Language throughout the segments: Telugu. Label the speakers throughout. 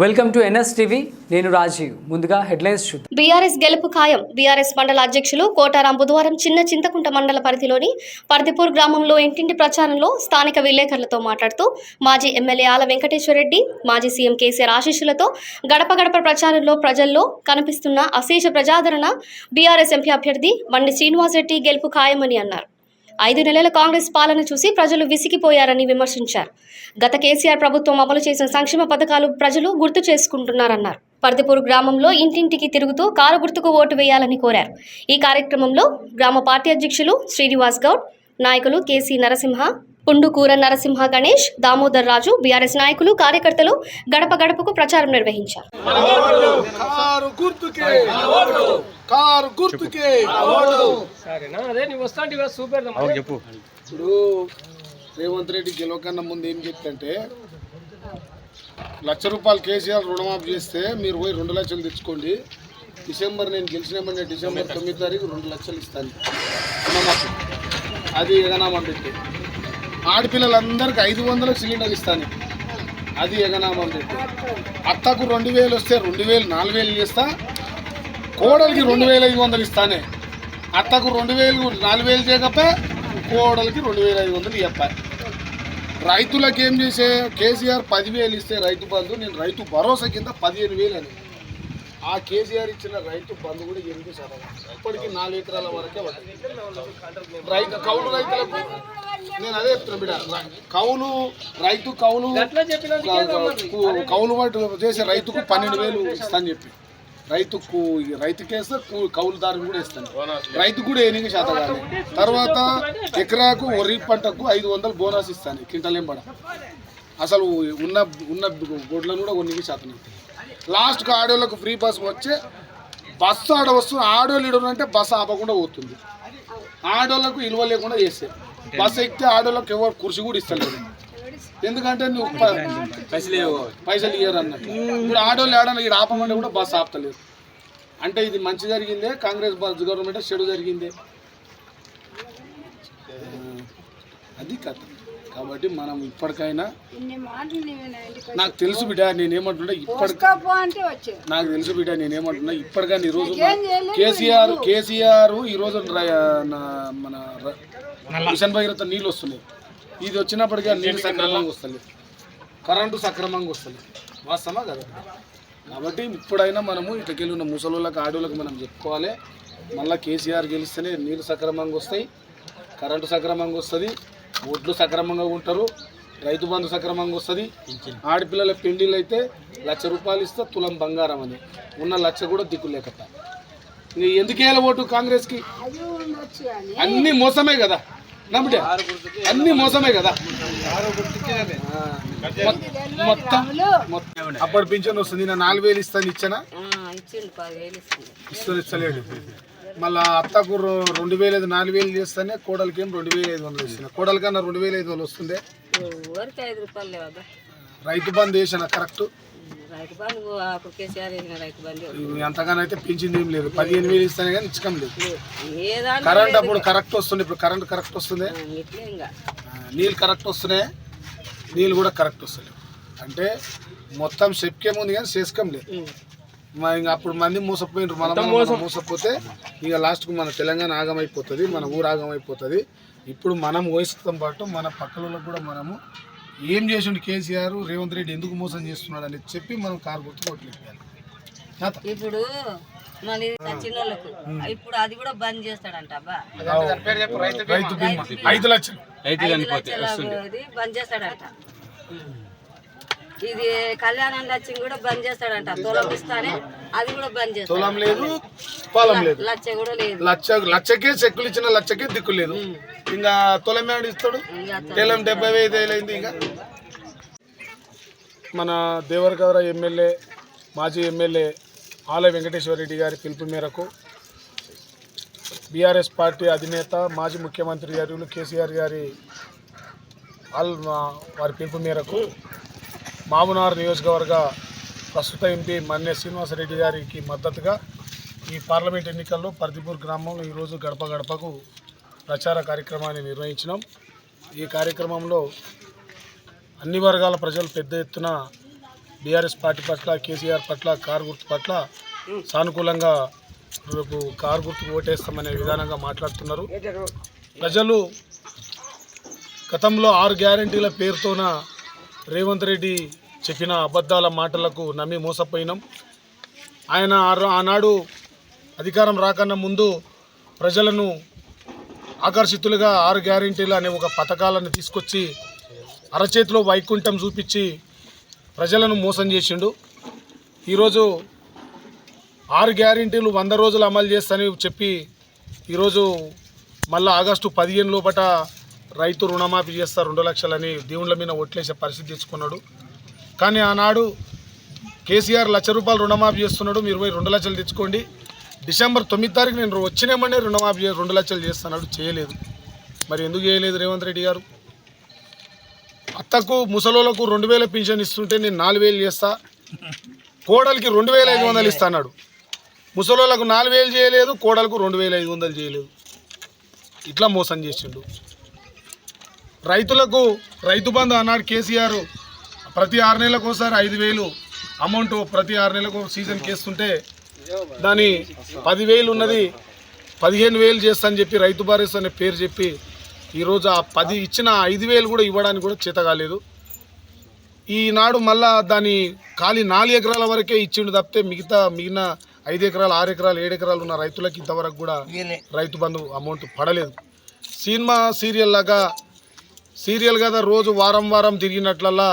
Speaker 1: Welcome to NS TV. నేను రాజీవ్. ముందుగా హెడ్లైన్స్ చూద్దాం.
Speaker 2: బీఆర్ఎస్ గెలుపు ఖాయం. బీఆర్ఎస్ మండల అధ్యక్షులు కోటారాం బుధవారం చిన్న చింతకుంట మండల పరిధిలోని పర్దిపూర్ గ్రామంలో ఇంటింటి ప్రచారంలో స్థానిక విలేకరులతో మాట్లాడుతూ మాజీ ఎమ్మెల్యే ఆల వెంకటేశ్వరరెడ్డి మాజీ సీఎం కేసీఆర్ ఆశీస్సులతో గడప గడప ప్రచారంలో ప్రజల్లో కనిపిస్తున్న అశేష ప్రజాదరణ బీఆర్ఎస్ ఎంపీ అభ్యర్థి బండి శ్రీనివాసరెడ్డి గెలుపు ఖాయమని అన్నారు. ఐదు నెలల కాంగ్రెస్ పాలన చూసి ప్రజలు విసిగిపోయారని విమర్శించారు. గత కేసీఆర్ ప్రభుత్వం అమలు చేసిన సంక్షేమ పథకాలు ప్రజలు గుర్తు చేసుకుంటున్నారన్నారు. పర్దిపూర్ గ్రామంలో ఇంటింటికి తిరుగుతూ కారు గుర్తుకు ఓటు వేయాలని కోరారు. ఈ కార్యక్రమంలో గ్రామ పార్టీ అధ్యక్షులు శ్రీనివాస్ గౌడ్ నాయకులు కేసీ నరసింహ పుండుకూర నరసింహ గణేష్ దామోదర్ రాజు బీఆర్ఎస్ నాయకులు కార్యకర్తలు గడప గడపకు ప్రచారం నిర్వహించారు.
Speaker 3: కారు గుర్తుకే
Speaker 4: సరేనా? అదే నువ్వు వస్తా అంటే సూపర్
Speaker 3: ఇప్పుడు రేవంత్ రెడ్డి గెలవకన్నా ముందు ఏం చెప్తుంటే లక్ష రూపాయలు కేసీఆర్ రుణమాఫీ చేస్తే మీరు పోయి రెండు లక్షలు తెచ్చుకోండి. డిసెంబర్ నేను గెలిచినామంటే డిసెంబర్ తొమ్మిది తారీఖు రెండు లక్షలు ఇస్తాను. రుణమాఫీ. అది ఎగనామం పెట్టి ఆడపిల్లలందరికీ ఐదు వందలకు సిలిండర్ ఇస్తాను. అది ఎగనామం పెట్టి అత్తకు రెండు వేలు వస్తే రెండు వేలు నాలుగు వేలు చేస్తా. కోడలికి రెండు వేల ఐదు వందలు ఇస్తానే. అత్తకు రెండు వేలు నాలుగు వేలు చేయకపోతే కోడలికి రెండు వేల ఐదు వందలు చెప్పాలి రైతులకు ఏం చేసే? కేసీఆర్ పదివేలు ఇస్తే రైతు బంధు నేను రైతు భరోసా కింద పదిహేను వేలు అని. ఆ కేసీఆర్ ఇచ్చిన రైతు బంధు కూడా ఎనిమిది శాతం. ఇప్పటికీ నాలుగు ఎకరాల వరకే. రైతు కౌలు రైతులకు నేను అదే చెప్తున్నా బిడ్డ. కౌలు రైతు కౌలు కౌలు వాటి చేసే రైతుకు పన్నెండు వేలు ఇస్తాను చెప్పి. రైతుకు రైతుకేస్తే కూ- కౌలుదారుని కూడా ఇస్తాను. రైతు కూడా ఎనిమిది శాతం తర్వాత ఎకరాకు వరి పంటకు ఐదు వందలు బోనస్ ఇస్తాను కింటలేంబడ అసలు ఉన్న ఉన్న గొడ్లను కూడా కొన్ని శాతం ఇస్తాను. లాస్ట్కి ఆడోళ్ళకు ఫ్రీ బస్ వచ్చే బస్సు ఆడ వస్తుంది ఆడోళ్ళు ఇడరు అంటే బస్సు ఆపకుండా పోతుంది. ఆడోళ్ళకు ఇలువ లేకుండా చేస్తే. బస్సు ఎక్కితే ఆడోళ్ళకి ఎవరు కుర్చీ కూడా ఇస్తలేదు. ఎందుకంటే నువ్వు ప- పైసలు ఇయ్యరు అన్నట్టు. ఇప్పుడు ఆడోళ్ళు ఆడోళ్ళు ఇక్కడ ఆపమంటే కూడా బస్సు ఆపుతలేదు అంటే ఇది మంచి జరిగిందే కాంగ్రెస్ బస్ గవర్నమెంట్ చెడు జరిగిందే. అది కథ. కాబట్టి మనం ఇప్పటికైనా నాకు తెలుసు బిడ్డ నేనేమంటున్నా ఇప్పటి
Speaker 5: వస్తాపో అంటే వచ్చే
Speaker 3: నాకు తెలుసు బిడ్డ నేనేమంటున్నా ఇప్పటికైనా ఈ రోజు
Speaker 5: నాకేం చేయలేదు
Speaker 3: కేసీఆర్ కేసీఆర్ ఈ రోజు ర- నా- మన మిషన్ భగీరథ నీళ్ళు వస్తున్నాయి. ఇది వచ్చినప్పటికీ నీళ్ళు సక్రమంగా వస్తలేదు. కరెంటు సక్రమంగా వస్తలేదు. వాస్తవమా కదా? కాబట్టి ఇప్పుడైనా మనము ఇటుకెళ్ళి ఉన్న ముసలోళ్ళకి ఆడోళ్ళకి మనం చెప్పుకోవాలి. మళ్ళీ కేసీఆర్ గెలిస్తేనే నీళ్ళు సక్రమంగా వస్తాయి కరెంటు సక్రమంగా వస్తుంది ఒడ్లు సక్రమంగా ఉంటారు రైతు బంధు సక్రమంగా వస్తుంది. ఆడపిల్లల పెండిళ్ళు అయితే లక్ష రూపాయలు ఇస్తే తులం బంగారం అని. ఉన్న లక్ష కూడా దిక్కు లేకట. ఎందుకేయాలి ఓటు కాంగ్రెస్కి? అన్ని మోసమే కదా. నమ్మిటే? అన్ని మోసమే కదా. మొత్తం మొత్తం అప్పుడు పింఛన్ వస్తుంది నేను నాలుగు వేలు ఇస్తాను ఇచ్చానా?
Speaker 5: ఇస్తుంది.
Speaker 3: ఇస్తలేడు మళ్ళా అత్తకు రొ- రెండు వేలు ఐదు నాలుగు వేలు చేస్తేనే కోడలికి ఏం రెండు వేలు ఐదు వందలు ఇస్తున్నా. కోడలి కన్నా రెండు వేలు ఐదు వందలు వస్తుంది? రైతు బంధు వేసిన కరెక్ట్
Speaker 5: రైతు బంధు అప్పుడు కేసీఆర్ వేసిన రైతు బంధు.
Speaker 3: ఎంతగానో అయితే పెంచింది ఏం లేదు. పదిహేను వేలు ఇస్తానే కానీ ఇచ్చకం లేదు. కరెంట్ అప్పుడు కరెక్ట్ వస్తుంది ఇప్పుడు కరెంట్ కరెక్ట్ వస్తుంది? నీళ్ళు కరెక్ట్ వస్తున్నాయి. నీళ్ళు కూడా కరెక్ట్ వస్తలేవు. అంటే మొత్తం చెప్పుకేం ఉంది కానీ చేసుకం లేదు. మా ఇంకా అప్పుడు మంది మోసపోయినారు. మన మోసపోతే ఇక లాస్ట్కు మన తెలంగాణ ఆగమైపోతుంది మన ఊరు ఆగమైపోతుంది. ఇప్పుడు మనం వయసుతో పాటు మన పక్కల కూడా మనము ఏం చేసిండు కేసీఆర్ రేవంత్ రెడ్డి ఎందుకు మోసం చేస్తున్నాడు అనేది చెప్పి మనం కారు గుర్తు
Speaker 5: ఇప్పుడు మళ్ళీ చిన్నోళ్ళకు ఇప్పుడు అది కూడా బంద్ చేస్తాడంట అబ్బా.
Speaker 3: రైతు బీమా. ఐదు లక్షలు.
Speaker 5: ఐదు లక్షల అది బంద్ చేస్తాడంట. ఇది కళ్యాణం లక్ష్యం కూడా బంద్ చేస్తాడంట. తులం ఇస్తానే అది కూడా బంద్ చేస్తాడు.
Speaker 3: తులం లేదు పొలం లేదు.
Speaker 5: లక్ష కూడా లేదు.
Speaker 3: లక్ష లక్షకే చెక్కులు ఇచ్చిన లక్షకే దిక్కు లేదు. ఇంకా తొలమేడు ఇస్తాడు? తెలం డెబ్బై ఐదు వేలైంది ఇంకా. మన దేవరగౌర ఎమ్మెల్యే మాజీ ఎమ్మెల్యే ఆల వెంకటేశ్వర రెడ్డి గారి పిలుపు మేరకు బీఆర్ఎస్ పార్టీ అధినేత మాజీ ముఖ్యమంత్రి గారు కేసీఆర్ గారి వారి పిలుపు మేరకు మామునార్ నియోజకవర్గ ప్రస్తుత ఎంపీ మన్నె శ్రీనివాసరెడ్డి గారికి మద్దతుగా ఈ పార్లమెంట్ ఎన్నికల్లో పర్దిపూర్ గ్రామంలో ఈరోజు గడప గడపకు ప్రచార కార్యక్రమాన్ని నిర్వహించినాం. ఈ కార్యక్రమంలో అన్ని వర్గాల ప్రజలు పెద్ద ఎత్తున బీఆర్ఎస్ పార్టీ పట్ల కేసీఆర్ పట్ల కారు గుర్తు పట్ల సానుకూలంగా రేపు కారు గుర్తు ఓటేస్తామనే విధానంగా మాట్లాడుతున్నారు. ప్రజలు గతంలో ఆరు గ్యారంటీల పేరుతోన రేవంత్ రెడ్డి చెప్పిన అబద్ధాల మాటలకు నమ్మి మోసపోయినాం. ఆయన ఆనాడు అధికారం రాకన్నా ముందు ప్రజలను ఆకర్షితులుగా ఆరు గ్యారంటీలు అనే ఒక పథకాలను తీసుకొచ్చి అరచేతిలో వైకుంఠం చూపించి ప్రజలను మోసం చేసిండు. ఈరోజు ఆరు గ్యారంటీలు వంద రోజులు అమలు చేస్తానని చెప్పి ఈరోజు మళ్ళీ ఆగస్టు పదిహేను లోపట రైతు రుణమాఫీ చేస్తారు రెండు లక్షలని దేవుళ్ళ మీద ఒట్లేసే పరిస్థితి తెచ్చుకున్నాడు. కానీ ఆనాడు కేసీఆర్ లక్ష రూపాయలు రుణమాఫీ చేస్తున్నాడు మీరు పోయి రెండు లక్షలు తెచ్చుకోండి. డిసెంబర్ తొమ్మిది తారీఖు నేను వచ్చినామనే రుణమాఫీ రెండు లక్షలు చేస్తున్నాడు చేయలేదు. మరి ఎందుకు చేయలేదు రేవంత్ రెడ్డి గారు? అత్తకు ముసలోళ్ళకు రెండు వేల పింఛన్ ఇస్తుంటే నేను నాలుగు వేలు చేస్తా. కోడలికి రెండు వేల ఐదు వందలు ఇస్తాడు ముసలోళ్ళకు నాలుగు వేలు చేయలేదు కోడలకు రెండు వేల ఐదు వందలు చేయలేదు. ఇట్లా మోసం చేసిండు. రైతులకు రైతు బంధు అన్నాడు కేసీఆర్ ప్రతి ఆరు నెలలకు ఒకసారి ఐదు వేలు అమౌంట్ ప్రతి ఆరు నెలలకు సీజన్కి వేస్తుంటే దాని పదివేలు ఉన్నది పదిహేను వేలు చేస్తానని చెప్పి రైతు భరోసా అనే పేరు చెప్పి ఈరోజు ఆ పది ఇచ్చిన ఐదు వేలు కూడా ఇవ్వడానికి కూడా చేత కాలేదు. ఈనాడు మళ్ళా దాని ఖాళీ నాలుగు ఎకరాల వరకే ఇచ్చిండు తప్పితే మిగతా మిగిలిన ఐదు ఎకరాలు ఆరు ఎకరాలు ఏడు ఎకరాలు ఉన్న రైతులకి ఇంతవరకు కూడా రైతు బంధు అమౌంట్ పడలేదు. సినిమా సీరియల్ లాగా సీరియల్ కదా రోజు వారం వారం తిరిగినట్లల్లా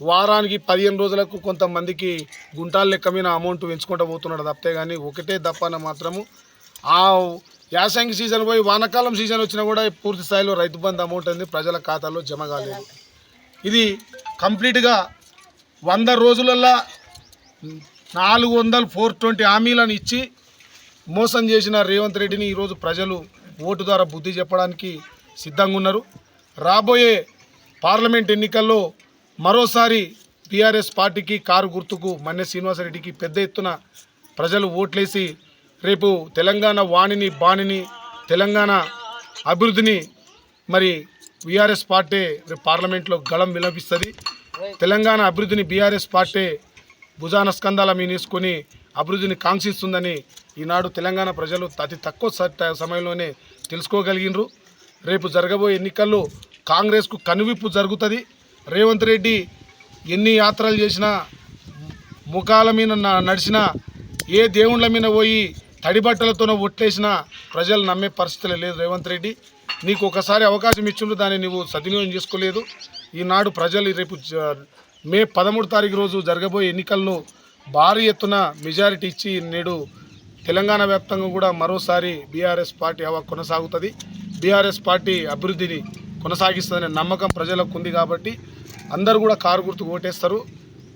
Speaker 3: వారానికి పదిహేను రోజులకు కొంతమందికి గుంటాల లెక్క మీద అమౌంట్ పెంచుకుంటూ పోతున్నాడు. తప్పితే కానీ ఒకటే దప్పన మాత్రము ఆ యాసంగి సీజన్ పోయి వానాకాలం సీజన్ వచ్చినా కూడా పూర్తి స్థాయిలో రైతు బంధు అమౌంట్ అనేది ప్రజల ఖాతాలో జమ కాలేదు. ఇది కంప్లీట్గా వంద రోజులల్లా నాలుగు వందలు ఫోర్ ట్వంటీ హామీలను ఇచ్చి మోసం చేసిన రేవంత్ రెడ్డిని ఈరోజు ప్రజలు ఓటు ద్వారా బుద్ధి చెప్పడానికి సిద్ధంగా ఉన్నారు. రాబోయే పార్లమెంట్ ఎన్నికల్లో మరోసారి టీఆర్ఎస్ పార్టీకి కారు గుర్తుకు మన్నె శ్రీనివాసరెడ్డికి పెద్ద ఎత్తున ప్రజలు ఓట్లేసి రేపు తెలంగాణ వాణిని బాణిని తెలంగాణ అభివృద్ధిని మరి బీఆర్ఎస్ పార్టీ రేపు పార్లమెంట్లో గళం విలపిస్తుంది తెలంగాణ అభివృద్ధిని బీఆర్ఎస్ పార్టీ భుజాన స్కందాల మీనేసుకొని అభివృద్ధిని కాంక్షిస్తుందని ఈనాడు తెలంగాణ ప్రజలు అతి తక్కువ సమయంలోనే తెలుసుకోగలిగినరు రేపు జరగబోయే ఎన్నికల్లో కాంగ్రెస్కు కనువిప్పు జరుగుతుంది. రేవంత్ రెడ్డి ఎన్ని యాత్రలు చేసినా ముఖాల మీద నడిచినా ఏ దేవుళ్ళ మీద పోయి తడి బట్టలతోనో ఒట్టేసినా ప్రజలు నమ్మే పరిస్థితులు లేదు రేవంత్ రెడ్డి. నీకు ఒకసారి అవకాశం ఇచ్చిండు దాన్ని నువ్వు సద్వినియోగం చేసుకోలేదు. ఈనాడు ప్రజలు రేపు జ- మే పదమూడు తారీఖు రోజు జరగబోయే ఎన్నికల్లో భారీ ఎత్తున మెజారిటీ ఇచ్చి నేడు తెలంగాణ వ్యాప్తంగా కూడా మరోసారి బీఆర్ఎస్ పార్టీ హవా కొనసాగుతుంది. బీఆర్ఎస్ పార్టీ అభివృద్ధిని కొనసాగిస్తుందనే నమ్మకం ప్రజలకు ఉంది కాబట్టి అందరూ కూడా కారు గుర్తుకు ఓటేస్తారు.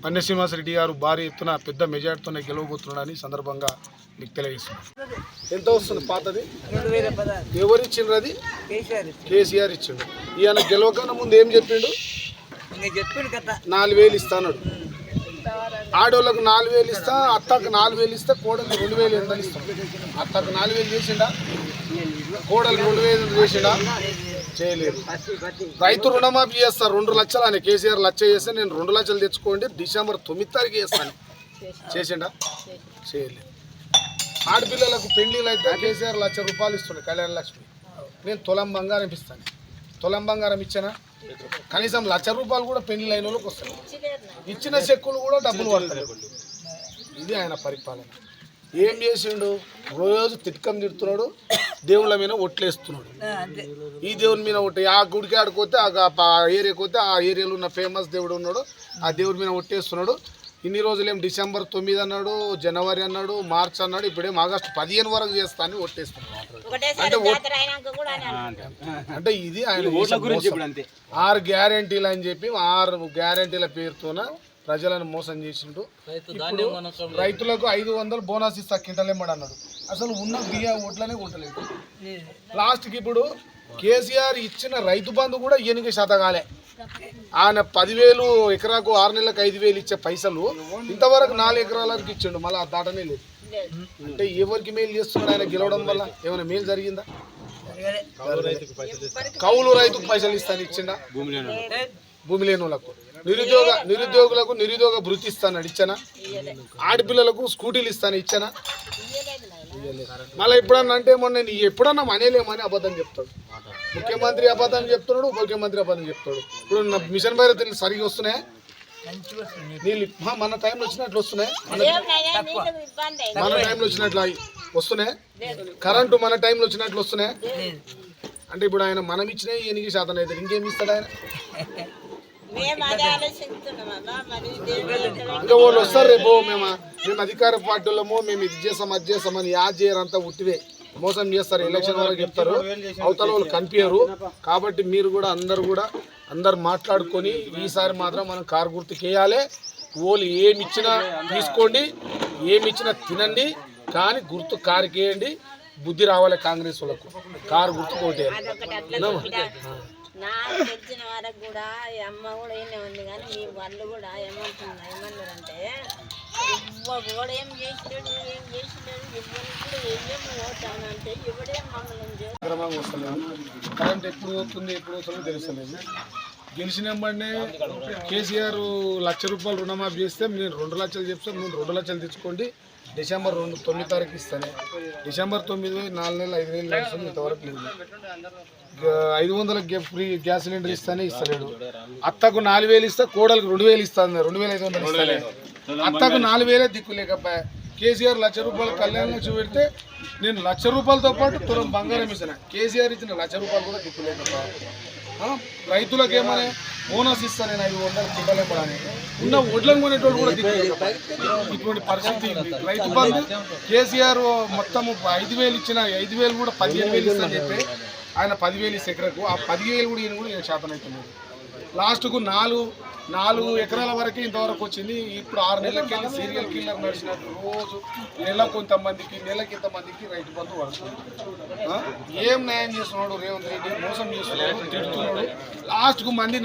Speaker 3: పన్నె శ్రీనివాసరెడ్డి గారు భారీ ఎత్తున పెద్ద మెజార్టీతోనే గెలవబోతున్నాడని సందర్భంగా మీకు తెలియజేస్తున్నాను ఎంత వస్తుంది పాతది? ఎవరు ఇచ్చిండ్రు అది? కేసీఆర్ ఇచ్చిండు. ఈయన గెలవకన్నా ముందు ఏం చెప్పిండు? నాలుగు వేలు ఇస్తాడు ఆడోళ్ళకు నాలుగు వేలు ఇస్తా అత్తకు నాలుగు వేలు ఇస్తా కోడలకు రెండు వేలు ఎంత ఇస్తాం? అత్తకు నాలుగు వేలు చేసిండా? కోడలకు రెండు వేలు చేసిండా? చేయలేదు. రైతు రుణమాఫీ చేస్తారు రెండు లక్షలు అని కేసీఆర్ లక్ష చేస్తే నేను రెండు లక్షలు తెచ్చుకోండి డిసెంబర్ తొమ్మిది తారీఖు చేస్తాను. చేసిండా? చేయలేదు. ఆడపిల్లలకు పెళ్ళిళ్ళు అయితే కేసీఆర్ లక్ష రూపాయలు ఇస్తుండే కళ్యాణ లక్ష్మి. నేను తులం బంగారం ఇస్తాను. తులం బంగారం ఇచ్చానా? కనీసం లక్ష రూపాయలు కూడా పెళ్ళి అయిన వాళ్ళకి వస్తాయి. ఇచ్చిన చెక్కులు కూడా డబ్బులు పడతాయి. ఇది ఆయన పరిపాలన. ఏం చేసిండు? రోజు తిట్కం తిడుతున్నాడు దేవుళ్ళ మీద ఒట్లేస్తున్నాడు. ఈ దేవుని మీద ఒట్టే. ఆ గుడికి ఆడుకోతే ఆ ఏరియాకి పోతే ఆ ఏరియాలో ఉన్న ఫేమస్ దేవుడు ఉన్నాడు. ఆ దేవుడి మీద ఒట్టేస్తున్నాడు. ఇన్ని రోజులు ఏం డిసెంబర్ తొమ్మిది అన్నాడు జనవరి అన్నాడు మార్చ్ అన్నాడు ఇప్పుడేం ఆగస్టు పదిహేను వరకు చేస్తా అని ఒట్టేస్తున్నాడు. అంటే ఇది ఆయన. ఆరు గ్యారంటీలు అని చెప్పి ఆరు గ్యారంటీల పేరుతోన ప్రజలను మోసం చేసిండు. రైతులకు ఐదు వందలు బోనస్ ఇస్తా కింటలేమడు అన్నాడు. అసలు ఉన్న బియ్య ఓట్లనే కొట్టలేదు. లాస్ట్కి ఇప్పుడు కేసీఆర్ ఇచ్చిన రైతు బంధు కూడా ఈయనకి శతగాలే ఆయన పదివేలు ఎకరాకు ఆరు నెలలకు ఐదు వేలు ఇచ్చే పైసలు ఇంతవరకు నాలుగు ఎకరాలకు ఇచ్చిండు. మళ్ళీ ఆ దాటనే లేదు. అంటే ఎవరికి మేలు చేస్తున్నాడు ఆయన గెలవడం వల్ల? ఏమైనా మేలు జరిగిందా? కౌలు రైతుకు పైసలు ఇస్తాను. ఇచ్చిండా? భూమి లేని వాళ్ళకు నిరుద్యోగ నిరుద్యోగులకు నిరుద్యోగ భృతి ఇస్తాను ఇచ్చానా? ఆడపిల్లలకు స్కూటీలు ఇస్తాను ఇచ్చానా? మళ్ళీ ఎప్పుడన్నా అంటే మొన్న నేను ఎప్పుడన్నా మనలేమని అబద్ధం చెప్తాడు. ముఖ్యమంత్రి అబద్ధం చెప్తున్నాడు ఉప ముఖ్యమంత్రి అబద్ధం చెప్తాడు. ఇప్పుడు మిషన్ భైరవ సరిగా వస్తున్నాయి? నీళ్ళు మన టైంలో వచ్చినట్లు వస్తున్నాయి? మన మన టైంలో వచ్చినట్లు వస్తున్నాయి? కరెంటు మన టైంలో వచ్చినట్లు వస్తున్నాయి? అంటే ఇప్పుడు ఆయన మనం ఇచ్చిన ఎనిమిది శాతం అయితే ఇంకేం ఇస్తాడు ఆయన? ఇంకా వాళ్ళు వస్తారు రేపు మేము మేము అధికార పార్టీలము మేము ఇది చేస్తాం అది చేస్తామని యాద్ చేయరంతా ఉట్టివే. మోసం చేస్తారు ఎలక్షన్ వరకు చెప్తారు. అవతల వాళ్ళు కనిపించరు. కాబట్టి మీరు కూడా అందరు కూడా అందరు మాట్లాడుకొని ఈసారి మాత్రం మనం కారు గుర్తుకు వేయాలి వాళ్ళు ఏమి ఇచ్చినా తీసుకోండి ఏమి ఇచ్చినా తినండి కానీ గుర్తు కారుకి వేయండి బుద్ధి రావాలి కాంగ్రెస్ వాళ్ళకు. కారు గుర్తు కోటేయాలి
Speaker 6: నాకు తెలిసిన వరకు కూడా అమ్మ కూడా ఏమే ఉంది కానీ మీ వాళ్ళు కూడా ఏమంటున్నారు ఏమన్నారంటే ఇవ్వడు కూడా ఏం చేసినాడు ఏం చేసినాడు ఇవ్వని కూడా ఏమేమి పోతాను అంటే ఇవ్వడే మమ్మల్ని
Speaker 3: క్రమంగా వస్తలేదు. కరెంట్ ఎప్పుడు వస్తుంది ఎప్పుడు వస్తుందో తెలుస్తలేదు. గెలిచిన వెంబడినే కేసీఆర్ లక్ష రూపాయలు రుణమాఫీ చేస్తే నేను రెండు లక్షలు చెప్తే నేను రెండు లక్షలు తెచ్చుకోండి. డిసెంబర్ రెండు తొమ్మిది తారీఖు ఇస్తాను. డిసెంబర్ తొమ్మిది నాలుగు నెలలు ఐదు వేలు నడుస్తుంది ఇంతవరకు లేదు. ఐదు వందల ఫ్రీ గ్యాస్ సిలిండర్ ఇస్తానే ఇస్తలేడు. అత్తకు నాలుగు వేలు ఇస్తా కోడలకు రెండు వేలు ఇస్తాను రెండు వేల ఐదు వందలు ఇస్తానే అత్తకు నాలుగు వేలే దిక్కు లేకపోయా. కేసీఆర్ లక్ష రూపాయలు కళ్యాణ లక్ష పెడితే నేను లక్ష రూపాయలతో పాటు తులం బంగారం ఇస్తాను కేసీఆర్ ఇచ్చిన లక్ష రూపాయలు కూడా దిక్కు లేకపోయా. ఆ, రైతులకు ఏమని? బోనస్ ఇస్తాను నేను ఐదు వందలు కిందలేపడని ఉన్న వడ్లను కొనేటోడు కూడా. ఇటువంటి పరిస్థితి రైతు బంధు కేసీఆర్ మొత్తం ఐదు వేలు ఇచ్చిన ఐదు వేలు కూడా పదిహేను వేలు ఇస్తాను చెప్పి ఆయన పదివేలు ఇస్తే ఎకరకు. ఆ పదివేలు కూడా ఈయన కూడా శాతం అవుతున్నారు లాస్ట్కు నాలుగు నాలుగు ఎకరాల వరకు ఇంతవరకు వచ్చింది. ఇప్పుడు ఆరు నెలలకి వెళ్ళి సీరియల్ కిల్లర్ నడిచినట్టు రోజు నెల కొంతమందికి నెలకి ఇంతమందికి రైతు బంధు పడుతుంది? ఏం న్యాయం చేస్తున్నాడు రేవంత్ రెడ్డి? మోసం చేస్తున్నాడు తిడుతున్నాడు. లాస్ట్కు మంది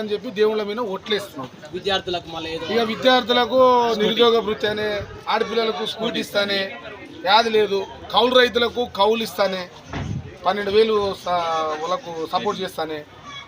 Speaker 3: అని చెప్పి దేవుళ్ళ మీద ఒట్లేస్తున్నాడు.
Speaker 7: విద్యార్థులకు మళ్ళీ
Speaker 3: ఇక విద్యార్థులకు నిరుద్యోగ వృత్తి అనే ఆడపిల్లలకు స్కూటీ ఇస్తానే యాది లేదు. కౌలు రైతులకు కౌలు ఇస్తానే పన్నెండు వేలు వాళ్ళకు సపోర్ట్ చేస్తానే.